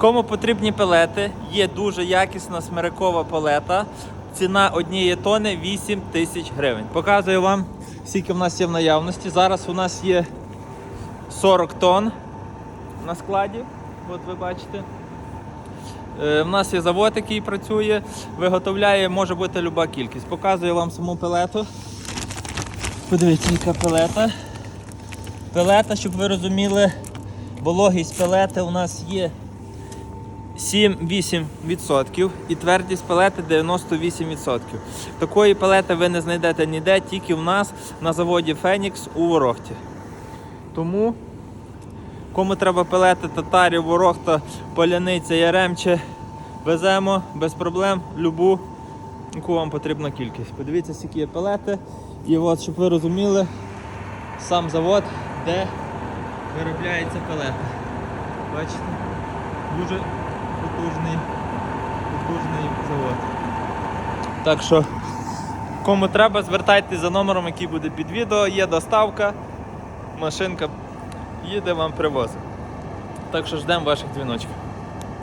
Кому потрібні пелети, є дуже якісна смирикова палета. Ціна однієї тони 8 тисяч гривень. Показую вам, скільки в нас є в наявності. Зараз у нас є 40 тонн на складі. От ви бачите. Е, В нас є завод, який працює, виготовляє, може бути люба кількість. Показую вам саму пелету. Подивіться, яка пелета. Пелета, щоб ви розуміли, вологість пелети у нас є 7-8% і твердість пелети 98%. Такої пелети ви не знайдете ніде, тільки в нас на заводі Фенікс у Ворохті. Тому, кому треба пелети татарів, ворохта, поляниця, яремче, веземо без проблем любу, яку вам потрібна кількість. Подивіться, скільки є пелети. І от, щоб ви розуміли, сам завод, де виробляється пелета. Бачите? Дуже потужний, потужний завод. Так що, кому треба, звертайтеся за номером, який буде під відео. Є доставка, машинка їде вам привозить. Так що ждемо ваших дзвіночків.